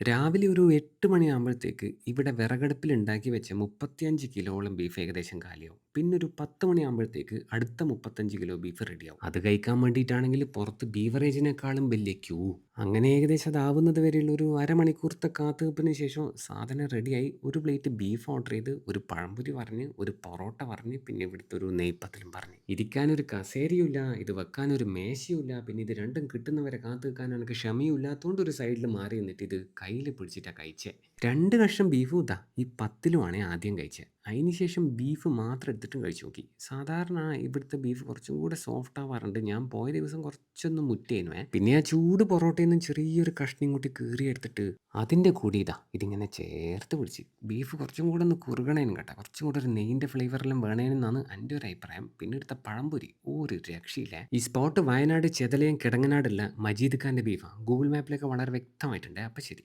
രാവിലെ ഒരു 8 മണിയാകുമ്പോഴത്തേക്ക് ഇവിടെ വിറകടുപ്പിൽ ഉണ്ടാക്കി വെച്ച 35 കിലോളം ബീഫ് ഏകദേശം കാലിയാവും. പിന്നെ ഒരു 10 മണിയാകുമ്പോഴത്തേക്ക് അടുത്ത 35 കിലോ ബീഫ് റെഡിയാവും. അത് കഴിക്കാൻ വേണ്ടിയിട്ടാണെങ്കിൽ പുറത്ത് ബീവറേജിനേക്കാളും വലിയ ക്യൂ. അങ്ങനെ ഏകദേശം അതാവുന്നത് വരെയുള്ള ഒരു അരമണിക്കൂറത്തെ കാത്തുനിൽപ്പിന് ശേഷം സാധനം റെഡിയായി. ഒരു പ്ലേറ്റ് ബീഫ് ഓർഡർ ചെയ്ത്, ഒരു പഴംപൊരി പറഞ്ഞ്, ഒരു പൊറോട്ട പറഞ്ഞ്, പിന്നെ ഇവിടുത്തെ ഒരു നെയ്പത്തലും പറഞ്ഞ്. ഇരിക്കാനൊരു കസേരയുമില്ല, ഇത് വെക്കാനൊരു മേശയുമില്ല, പിന്നെ ഇത് രണ്ടും കിട്ടുന്നവരെ കാത്തു വെക്കാനാണെങ്കിൽ ക്ഷമയും ഇല്ലാത്തതുകൊണ്ട് ഒരു സൈഡിൽ മാറി നിന്നിട്ട് ഇത് കയ്യിൽ പിടിച്ചിട്ടാണ് കഴിച്ചേ. രണ്ട് കഷ്ണം ബീഫും ഇതാ ഈ പത്തിലുമാണ് ആദ്യം കഴിച്ചത് അതിന് ശേഷം ബീഫ് മാത്രം എടുത്തിട്ടും കഴിച്ചു നോക്കി. സാധാരണ ഇവിടുത്തെ ബീഫ് കുറച്ചും കൂടെ സോഫ്റ്റ് ആവാറുണ്ട്. ഞാൻ പോയ ദിവസം കുറച്ചൊന്ന് മുറ്റേനുവേ. പിന്നെ ആ ചൂട് പൊറോട്ടയിൽ നിന്ന് ചെറിയൊരു കഷ്ണം കീറി എടുത്തിട്ട് അതിന്റെ കൂടി ഇതാ ഇതിങ്ങനെ ചേർത്ത് പിടിച്ച്. ബീഫ് കുറച്ചും കൂടെ ഒന്ന് കുറുകണേനും കേട്ടോ. കുറച്ചും കൂടെ ഒരു നെയ്യിന്റെ ഫ്ലേവറെല്ലാം വേണേനെന്നാണ് എന്റെ ഒരു അഭിപ്രായം. പിന്നെ എടുത്ത പഴംപൊരി ഒരു രക്ഷയില്ല. ഈ സ്പോട്ട് വയനാട് ചെതലയും കിടങ്ങനാടല്ല മജീദ് ഖാന്റെ ബീഫാണ്. ഗൂഗിൾ മാപ്പിലൊക്കെ വളരെ വ്യക്തമായിട്ടുണ്ട്. അപ്പം ശരി.